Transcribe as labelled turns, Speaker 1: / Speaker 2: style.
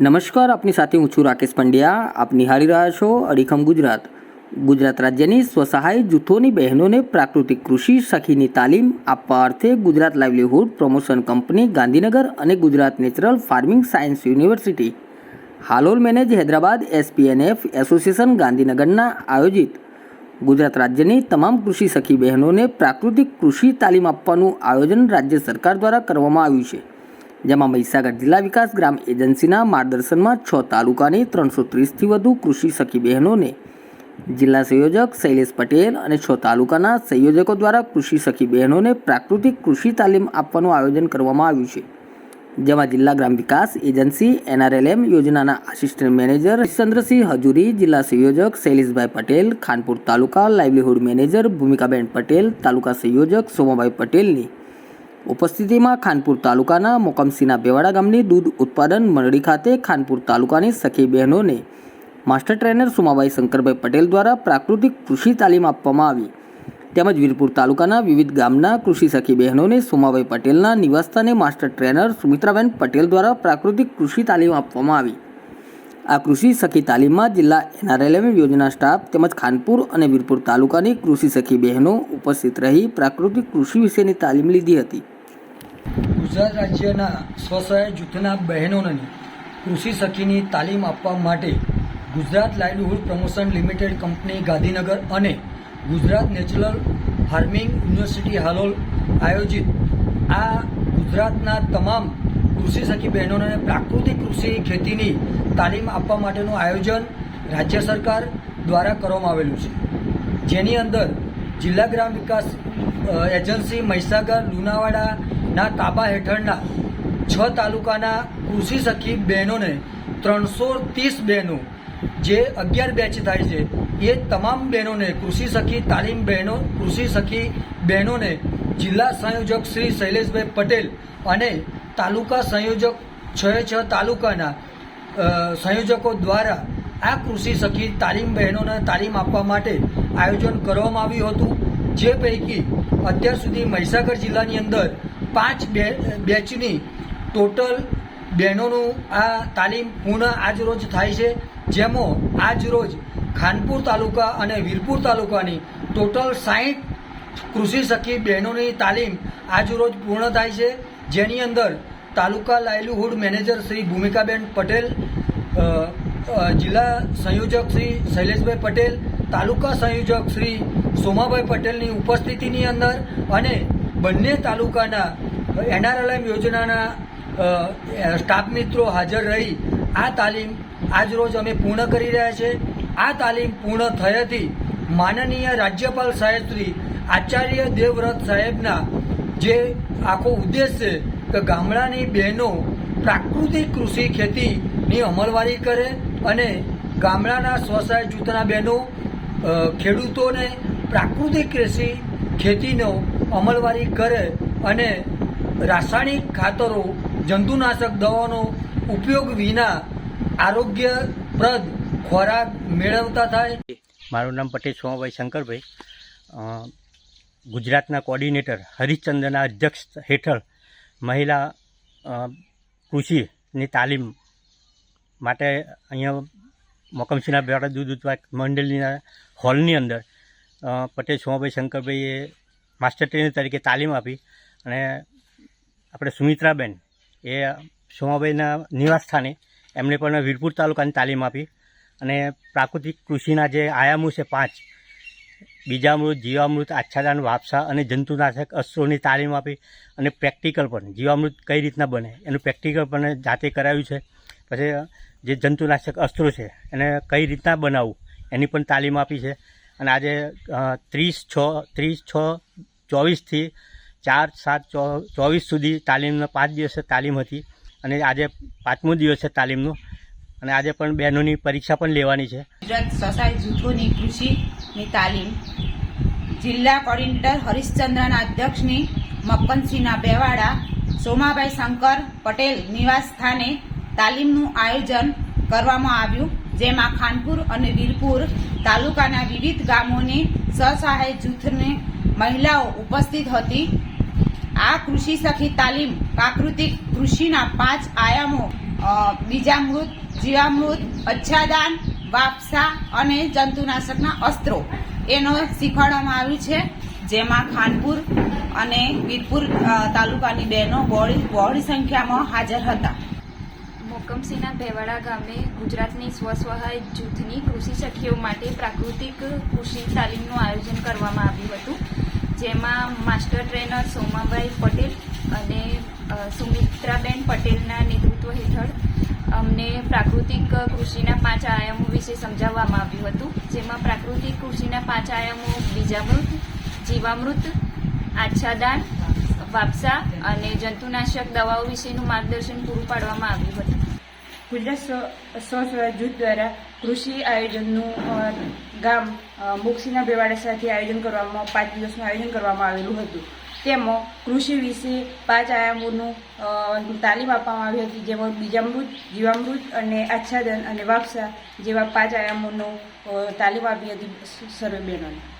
Speaker 1: નમસ્કાર, આપની સાથે હું છું રાકેશ પંડ્યા. આપ નિહાળી રહ્યા છો અડીખમ ગુજરાત. ગુજરાત રાજ્યની સ્વસહાય જૂથોની બહેનોને પ્રાકૃતિક કૃષિ સખીની તાલીમ આપવા અર્થે Gujarat livelihood promotion company, Gandhinagar અને Gujarat natural farming science university. Halol manage Hyderabad SPNF association ગાંધીનગરના આયોજિત. ગુજરાત રાજ્યની તમામ કૃષિ સખી બહેનોને પ્રાકૃતિક કૃષિ તાલીમ આપવાનું આયોજન રાજ્ય સરકાર દ્વારા કરવામાં આવ્યું છે. જેમાં મહીસાગર જિલ્લા વિકાસ ગ્રામ એજન્સીના માર્ગદર્શનમાં છ તાલુકાની ત્રણસો ત્રીસથી વધુ કૃષિ સખી બહેનોને જિલ્લા સંયોજક શૈલેષ પટેલ અને છ તાલુકાના સંયોજકો દ્વારા કૃષિ સખી બહેનોને પ્રાકૃતિક કૃષિ તાલીમ આપવાનું આયોજન કરવામાં આવ્યું છે. જેમાં જિલ્લા ગ્રામ વિકાસ એજન્સી, એનઆરએલએમ યોજનાના આસિસ્ટન્ટ મેનેજર ચંદ્રસિંહ હજુરી, જિલ્લા સંયોજક શૈલેષભાઈ પટેલ, ખાનપુર તાલુકા લાઇવલીહુડ મેનેજર ભૂમિકાબેન પટેલ, તાલુકા સંયોજક સોમાભાઈ પટેલની ઉપસ્થિતિમાં ખાનપુર તાલુકાના મોકમસીના બેવાડા ગામની દૂધ ઉત્પાદન મંડળી ખાતે ખાનપુર તાલુકાની સખી બહેનોને માસ્ટર ટ્રેનર સુમાભાઈ શંકરભાઈ પટેલ દ્વારા પ્રાકૃતિક કૃષિ તાલીમ આપવામાં આવી. તેમજ વીરપુર તાલુકાના વિવિધ ગામના કૃષિ સખી બહેનોને સોમાભાઈ પટેલના નિવાસસ્થાને માસ્ટર ટ્રેનર સુમિત્રાબેન પટેલ દ્વારા પ્રાકૃતિક કૃષિ તાલીમ આપવામાં આવી. આ કૃષિ સખી તાલીમમાં જિલ્લા એનઆરએલએમ યોજના સ્ટાફ તેમજ ખાનપુર અને વીરપુર તાલુકાની કૃષિ સખી બહેનો ઉપસ્થિત રહી પ્રાકૃતિક કૃષિ વિશેની તાલીમ લીધી હતી.
Speaker 2: ગુજરાત રાજ્યના સ્વસહાય જૂથના બહેનોને કૃષિ સખીની તાલીમ આપવા માટે Gujarat livelihood promotion limited company Gandhinagar અને Gujarat natural farming university Halol આયોજિત આ ગુજરાતના તમામ કૃષિ સખી બહેનોને પ્રાકૃતિક કૃષિ ખેતીની તાલીમ આપવા માટેનું આયોજન રાજ્ય સરકાર દ્વારા કરવામાં આવેલું છે. જેની અંદર જિલ્લા ગ્રામ વિકાસ એજન્સી મહીસાગર લુણાવાડાના તાબા હેઠળના છ તાલુકાના કૃષિ સખી બહેનોને ત્રણસો ત્રીસ બહેનો, જે અગિયાર બેચ થાય છે, એ તમામ બહેનોને કૃષિ સખી, તાલીમ બહેનો, કૃષિ સખી બહેનોને જિલ્લા સંયોજક શ્રી શૈલેષભાઈ પટેલ અને તાલુકા સંયોજક છ છ તાલુકાના સંયોજકો દ્વારા આ કૃષિ સખી, તાલીમ બહેનોને તાલીમ આપવા માટે આયોજન કરવામાં આવ્યું હતું. જે પૈકી અત્યાર સુધી મહીસાગર જિલ્લાની અંદર પાંચ બે બેચની ટોટલ બહેનોનું આ તાલીમ પૂર્ણ આજ રોજ થાય છે. જેમાં આજ રોજ ખાનપુર તાલુકા અને વીરપુર તાલુકાની ટોટલ સાહીઠ કૃષિ સખી બહેનોની તાલીમ આજ રોજ પૂર્ણ થાય છે. જેની અંદર તાલુકા લાઇવલીહુડ મેનેજર શ્રી ભૂમિકાબેન પટેલ જિલ્લા સંયોજક શ્રી શૈલેષભાઈ પટેલ, તાલુકા સંયોજક શ્રી સોમાભાઈ પટેલની ઉપસ્થિતિની અંદર અને બંને તાલુકાના એનઆરએલએમ યોજનાના સ્ટાફ મિત્રો હાજર રહી. આ તાલીમ આજ રોજ અમે પૂર્ણ કરી રહ્યા છે. આ તાલીમ પૂર્ણ થયાથી માનનીય રાજ્યપાલ સાહેબ શ્રી આચાર્ય દેવવ્રત સાહેબના જે આખો ઉદ્દેશ છે કે ગામડાની બહેનો પ્રાકૃતિક કૃષિ ખેતીની અમલવારી કરે અને ગામડાના સ્વસહાય જૂથના બહેનો ખેડૂતોને પ્રાકૃતિક કૃષિ ખેતીનો અમલવારી કરે અને રાસાયણિક ખાતરો, જંતુનાશક દવાનો ઉપયોગ વિના આરોગ્યપ્રદ ખોરાક મેળવતા થાય.
Speaker 3: મારું નામ પટેલ સોમાભાઈ શંકરભાઈ. ગુજરાતના કોર્ડિનેટર હરિશ્ચંદ્રના અધ્યક્ષ હેઠળ મહિલા કૃષિની તાલીમ માટે અહીંયા મોકમસિંહના બેડા દૂધ ઉત્પાદક મંડળીના હોલની અંદર પટેલ સોમાભાઈ શંકરભાઈએ માસ્ટર ટ્રેનર તરીકે તાલીમ આપી અને આપણે સુમિત્રાબેન, એ સોમાભાઈના નિવાસ સ્થાને એમણે પણ વીરપુર તાલુકાની તાલીમ આપી અને પ્રાકૃતિક કૃષિના જે આયામો છે પાંચ, બીજામૃત, જીવામૃત, આચ્છાદન, વાપસા અને જંતુનાશક અસ્ત્રોની તાલીમ આપી અને પ્રેક્ટિકલ પણ, જીવામૃત કઈ રીતના બને, એનું પ્રેક્ટિકલ પણ જાતે કરાવ્યું છે. પછી, જે જંતુનાશક અસ્ત્રો છે, એને કઈ રીતના બનાવવું, એની પણ તાલીમ આપી છે. અને આજે ત્રીસ છ ત્રીસ છ, ચોવીસથી ચાર સાત ચોવીસ સુધી તાલીમનો પાંચ દિવસે તાલીમ હતી અને આજે પાંચમો દિવસ છે તાલીમનો અને આજે પણ બહેનોની પરીક્ષા પણ લેવાની છે.
Speaker 4: ગુજરાત સ્વસહાય જૂથોની કૃષિની તાલીમ. જિલ્લા કોર્ડિનેટર હરિશ્ચંદ્રના અધ્યક્ષની મક્કનસિંહના બેવાડા, સોમાભાઈ શંકર પટેલ નિવાસ સ્થાને તાલીમનું આયોજન કરવામાં આવ્યું, જેમાં ખાનપુર અને વીરપુર તાલુકાના વિવિધ ગામોની સ્વસહાય જૂથની મહિલાઓ ઉપસ્થિત હતી. આ કૃષિ સખી તાલીમ પ્રાકૃતિક કૃષિના પાંચ આયામો બીજામૃત, જીવામૃત, અચ્છાદાન, વાપસા અને જંતુનાશકના અસ્ત્રો. એનો શીખવાડવામાં આવ્યું છે. જેમાં ખાનપુર અને વીરપુર તાલુકાની બહેનો બહોળી બહોળી સંખ્યામાં હાજર હતા.
Speaker 5: મોકમસિંહના ભેવાડા ગામે ગુજરાતની સ્વસહાય જૂથની કૃષિ સખીઓ માટે પ્રાકૃતિક કૃષિ તાલીમનું આયોજન કરવામાં આવ્યું હતું. જેમાં માસ્ટર ટ્રેનર સોમાભાઈ પટેલ અને સુમિત્રાબેન પટેલના નેતૃત્વ હેઠળ અમને પ્રાકૃતિક કૃષિના પાંચ આયામો વિશે સમજાવવામાં આવ્યું હતું, જેમાં પ્રાકૃતિક કૃષિના પાંચ આયામો બીજામૃત, જીવામૃત, આચ્છાદાન, વાપસા અને જંતુનાશક દવાઓ વિશેનું માર્ગદર્શન પૂરું પાડવામાં આવ્યું
Speaker 6: ગુજરાત સ્વ સ્વસહાય જૂથ દ્વારા કૃષિ આયોજનનું ગામ મોક્ષીના બેવાડા સાથે આયોજન કરવામાં પાંચ દિવસનું આયોજન કરવામાં આવેલું હતું તેમાં કૃષિ વિશે પાંચ આયામોનું તાલીમ આપવામાં આવી હતી જેમાં બીજામૃત જીવામૃત અને આચ્છાદન અને વાપસા જેવા પાંચ આયામોનું તાલીમ આપી હતી સર્વે બહેનોને